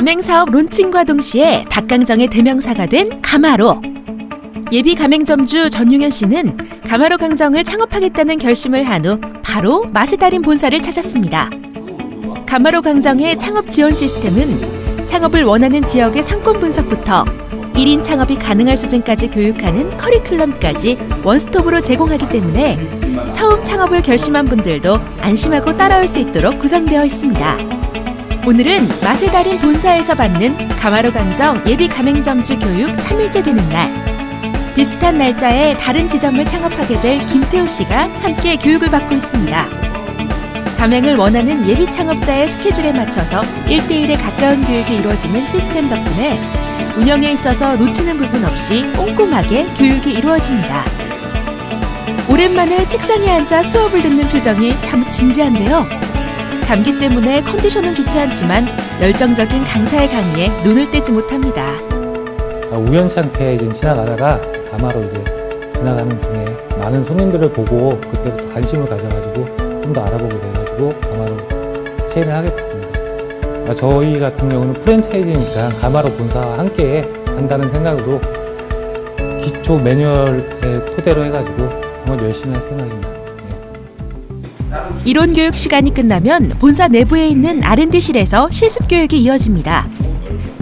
가맹 사업 론칭과 동시에 닭강정의 대명사가 된 가마로. 예비 가맹점주 전용현 씨는 가마로 강정을 창업하겠다는 결심을 한 후 바로 맛의 달인 본사를 찾았습니다. 가마로 강정의 창업 지원 시스템은 창업을 원하는 지역의 상권 분석부터 1인 창업이 가능할 수준까지 교육하는 커리큘럼까지 원스톱으로 제공하기 때문에 처음 창업을 결심한 분들도 안심하고 따라올 수 있도록 구성되어 있습니다. 오늘은 맛의 달인 본사에서 받는 가마로 강정 예비 가맹점주 교육 3일째 되는 날. 비슷한 날짜에 다른 지점을 창업하게 될 김태호 씨가 함께 교육을 받고 있습니다. 가맹을 원하는 예비 창업자의 스케줄에 맞춰서 1대1에 가까운 교육이 이루어지는 시스템 덕분에 운영에 있어서 놓치는 부분 없이 꼼꼼하게 교육이 이루어집니다. 오랜만에 책상에 앉아 수업을 듣는 표정이 사뭇 진지한데요. 감기 때문에 컨디션은 좋지 않지만 열정적인 강사의 강의에 눈을 떼지 못합니다. 아, 우연찮게 지금 지나가다가 가마로 이제 지나가는 중에 많은 손님들을 보고 그때부터 관심을 가져가지고 좀 더 알아보게 돼가지고 가마로 체인을 하게 됐습니다. 아, 저희 같은 경우는 프랜차이즈니까 가마로 본사와 함께 한다는 생각으로 기초 매뉴얼에 토대로 해가지고 정말 열심히 할 생각입니다. 네. 이론 교육 시간이 끝나면 본사 내부에 있는 R&D실에서 실습 교육이 이어집니다.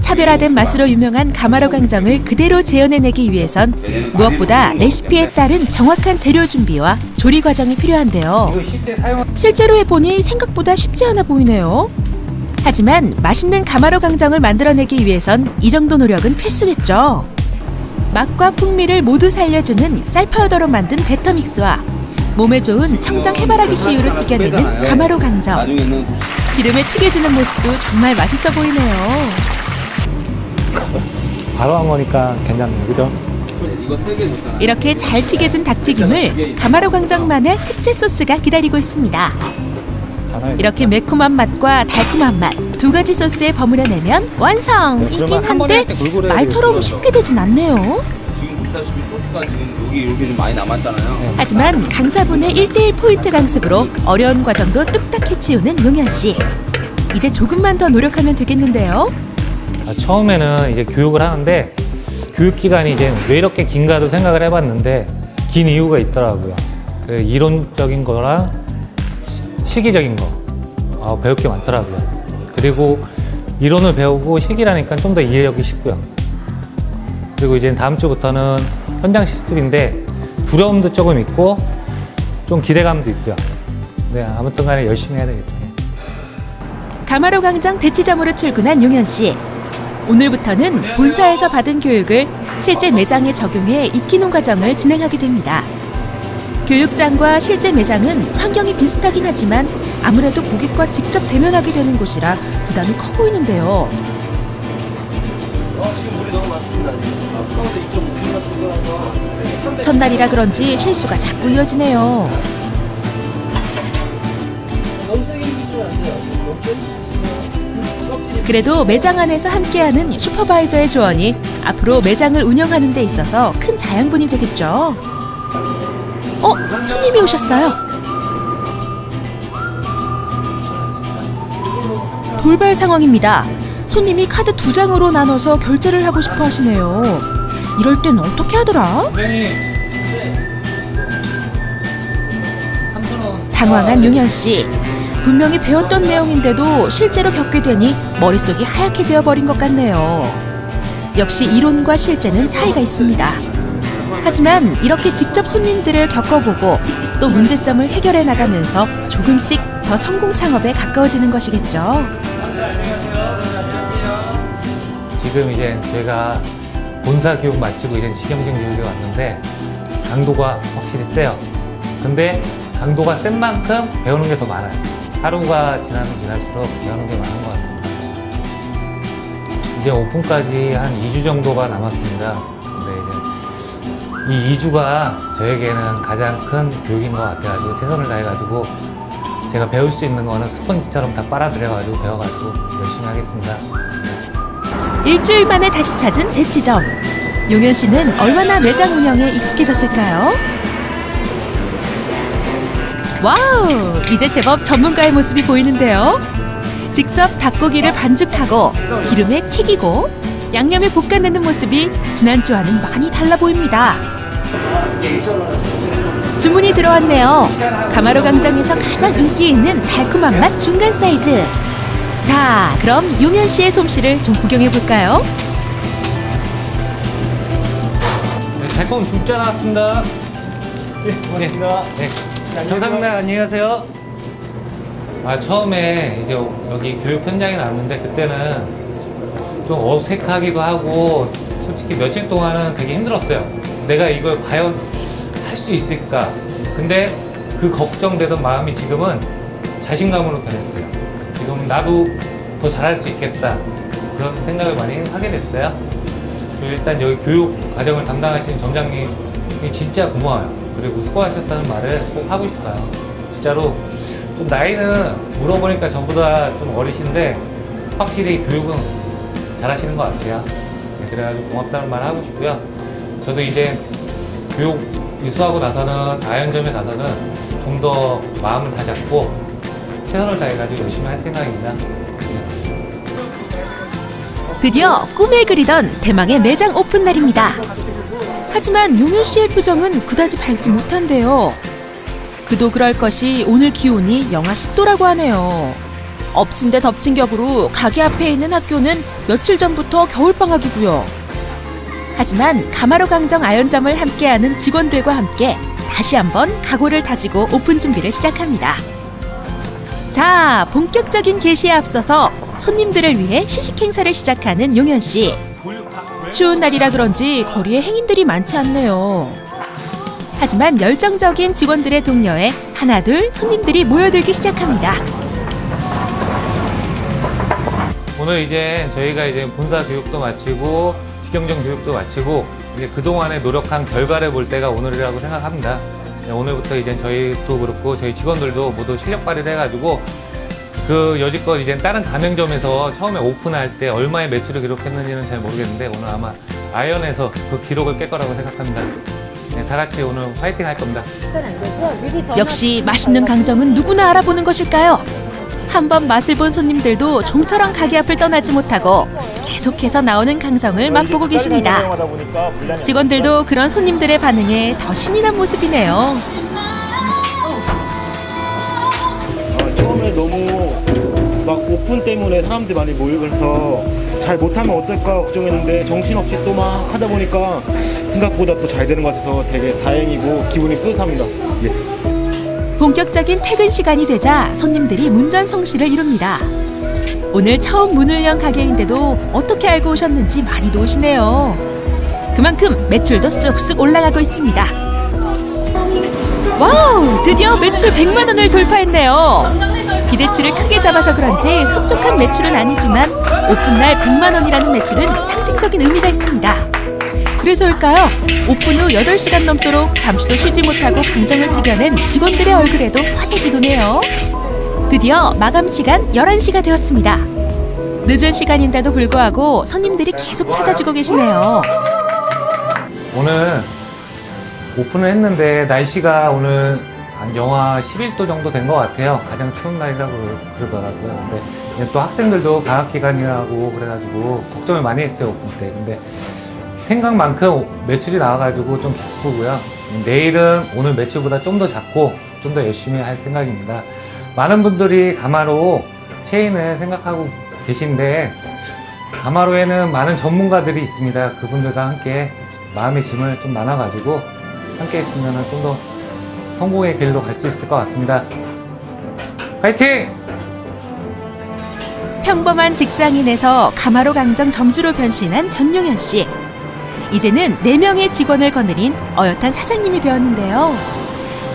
차별화된 맛으로 유명한 가마로 강정을 그대로 재현해내기 위해선 무엇보다 레시피에 따른 정확한 재료 준비와 조리 과정이 필요한데요. 실제로 해보니 생각보다 쉽지 않아 보이네요. 하지만 맛있는 가마로 강정을 만들어내기 위해선 이 정도 노력은 필수겠죠. 맛과 풍미를 모두 살려주는 쌀 파우더로 만든 베터 믹스와 몸에 좋은 청정 해바라기 씨유를 튀겨내는 가마로 강정. 나중에는 기름에 튀겨지는 모습도 정말 맛있어 보이네요. 바로 한 거니까 괜찮네요. 그죠? 줬잖아. 이렇게 잘 튀겨진 닭튀김을 가마로 강정만의 특제 소스가 기다리고 있습니다. 이렇게 매콤한 맛과 달콤한 맛 두 가지 소스에 버무려내면 완성 이긴 그러면 한 번에 한데 말처럼. 쉽게 되진 않네요. 보시다시피 소스가 지금 여기 이렇게 좀 많이 남았잖아요. 하지만 강사분의 1대1 포인트 강습으로 어려운 과정도 뚝딱 해치우는 용현 씨. 이제 조금만 더 노력하면 되겠는데요. 아, 처음에는 이제 교육을 하는데 교육 기간이 이제 왜 이렇게 긴가도 생각을 해봤는데 긴 이유가 있더라고요. 그 이론적인 거랑 시- 시기적인 거 아, 배울 게 많더라고요. 그리고 이론을 배우고 시기라니까 좀 더 이해하기 쉽고요. 그리고 이제 다음 주부터는 현장 실습인데 두려움도 조금 있고 좀 기대감도 있고요. 네, 아무튼 간에 열심히 해야 되겠다. 가마로 강정 대치점으로 출근한 용현 씨. 오늘부터는 본사에서 받은 교육을 실제 매장에 적용해 익히는 과정을 진행하게 됩니다. 교육장과 실제 매장은 환경이 비슷하긴 하지만 아무래도 고객과 직접 대면하게 되는 곳이라 부담이 커 보이는데요. 첫날이라 그런지 실수가 자꾸 이어지네요. 그래도 매장 안에서 함께하는 슈퍼바이저의 조언이 앞으로 매장을 운영하는 데 있어서 큰 자양분이 되겠죠. 어, 손님이 오셨어요. 돌발 상황입니다. 손님이 카드 두 장으로 나눠서 결제를 하고 싶어 하시네요. 이럴 땐 어떻게 하더라? 당황한 용현 씨. 분명히 배웠던 내용인데도 실제로 겪게 되니 머릿속이 하얗게 되어버린 것 같네요. 역시 이론과 실제는 차이가 있습니다. 하지만 이렇게 직접 손님들을 겪어보고 또 문제점을 해결해 나가면서 조금씩 더 성공 창업에 가까워지는 것이겠죠. 지금 이제 제가 본사 교육 마치고 이제 직영진 교육에 왔는데 강도가 확실히 세요. 근데 강도가 센 만큼 배우는 게 더 많아요. 하루가 지나면 지날수록 배우는 게 많은 것 같습니다. 이제 오픈까지 한 2주 정도가 남았습니다. 근데 이제 이 2주가 저에게는 가장 큰 교육인 것 같아가지고 최선을 다해가지고 제가 배울 수 있는 거는 스펀지처럼 다 빨아들여가지고 배워가지고 열심히 하겠습니다. 일주일 만에 다시 찾은 대치점. 용현 씨는 얼마나 매장 운영에 익숙해졌을까요? 와우! 이제 제법 전문가의 모습이 보이는데요. 직접 닭고기를 반죽하고 기름에 튀기고 양념에 볶아내는 모습이 지난주와는 많이 달라 보입니다. 주문이 들어왔네요. 가마로 강정에서 가장 인기 있는 달콤한 맛 중간 사이즈. 자, 그럼 용현 씨의 솜씨를 좀 구경해 볼까요? 네, 달콤 죽자 나왔습니다. 네, 고맙습니다. 네. 감사합니다. 안녕히 가세요. 아, 처음에 이제 여기 교육 현장에 나왔는데 그때는 좀 어색하기도 하고 솔직히 며칠 동안은 되게 힘들었어요. 내가 이걸 과연 할 수 있을까? 근데 그 걱정되던 마음이 지금은 자신감으로 변했어요. 지금 나도 더 잘할 수 있겠다. 그런 생각을 많이 하게 됐어요. 그리고 일단 여기 교육 과정을 담당하시는 점장님이 진짜 고마워요. 그리고 수고하셨다는 말을 꼭 하고 싶어요. 진짜로 좀 나이는 물어보니까 저보다 좀 어리신데 확실히 교육은 잘하시는 것 같아요. 네, 그래가지고 고맙다는 말 하고 싶고요. 저도 이제 교육 이수하고 나서는 아현점에 가서는 좀 더 마음을 다 잡고 최선을 다해가지고 열심히 할 생각입니다. 네. 드디어 꿈에 그리던 대망의 매장 오픈 날입니다. 하지만 용현 씨의 표정은 그다지 밝지 못한데요. 그도 그럴 것이 오늘 기온이 영하 10도라고 하네요. 엎친 데 덮친 격으로 가게 앞에 있는 학교는 며칠 전부터 겨울방학이고요. 하지만 가마로 강정 아연점을 함께하는 직원들과 함께 다시 한번 각오를 다지고 오픈 준비를 시작합니다. 자, 본격적인 개시에 앞서서 손님들을 위해 시식 행사를 시작하는 용현 씨. 추운 날이라 그런지 거리에 행인들이 많지 않네요. 하지만 열정적인 직원들의 독려에 하나둘 손님들이 모여들기 시작합니다. 오늘 이제 저희가 이제 본사 교육도 마치고 직영정 교육도 마치고 이제 그동안에 노력한 결과를 볼 때가 오늘이라고 생각합니다. 네, 오늘부터 이제 저희도 그렇고 저희 직원들도 모두 실력 발휘를 해가지고 그 여지껏 이제 다른 가맹점에서 처음에 오픈할 때 얼마의 매출을 기록했는지는 잘 모르겠는데 오늘 아마 아이언에서 그 기록을 깰 거라고 생각합니다. 네, 다 같이 오늘 화이팅 할 겁니다. 역시 맛있는 강정은 누구나 알아보는 것일까요? 한 번 맛을 본 손님들도 좀처럼 가게 앞을 떠나지 못하고 계속해서 나오는 강정을 맛보고 계십니다. 직원들도 그런 손님들의 반응에 더 신이 난 모습이네요. 아, 처음에 너무 막 오픈 때문에 사람들이 많이 모이면서 잘 못하면 어떨까 걱정했는데 정신없이 또 막 하다 보니까 생각보다 또 잘 되는 것 같아서 되게 다행이고 기분이 뿌듯합니다. 예. 본격적인 퇴근 시간이 되자 손님들이 문전성시를 이룹니다. 오늘 처음 문을 연 가게인데도 어떻게 알고 오셨는지 많이도 오시네요. 그만큼 매출도 쑥쑥 올라가고 있습니다. 와우! 드디어 매출 100만 원을 돌파했네요. 기대치를 크게 잡아서 그런지 흡족한 매출은 아니지만 오픈날 100만 원이라는 매출은 상징적인 의미가 있습니다. 그래서일까요? 오픈 후 8시간 넘도록 잠시도 쉬지 못하고 강정을 튀겨낸 직원들의 얼굴에도 화색이 도네요. 드디어 마감 시간 11시가 되었습니다. 늦은 시간인데도 불구하고 손님들이 계속 찾아주고 계시네요. 오늘 오픈을 했는데 날씨가 오늘 한 영하 11도 정도 된 것 같아요. 가장 추운 날이라고 그러더라고요. 근데 또 학생들도 방학 기간이라고 그래가지고 걱정을 많이 했어요 오픈 때. 근데 생각만큼 매출이 나와가지고 좀 기쁘고요. 내일은 오늘 매출보다 좀 더 작고 좀 더 열심히 할 생각입니다. 많은 분들이 가마로 체인을 생각하고 계신데 가마로에는 많은 전문가들이 있습니다. 그분들과 함께 마음의 짐을 좀 나눠가지고 함께 했으면 좀 더 성공의 길로 갈 수 있을 것 같습니다. 파이팅! 평범한 직장인에서 가마로 강정 점주로 변신한 전용현 씨. 이제는 4명의 직원을 거느린 어엿한 사장님이 되었는데요.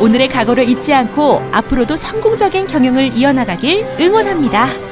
오늘의 각오를 잊지 않고 앞으로도 성공적인 경영을 이어나가길 응원합니다.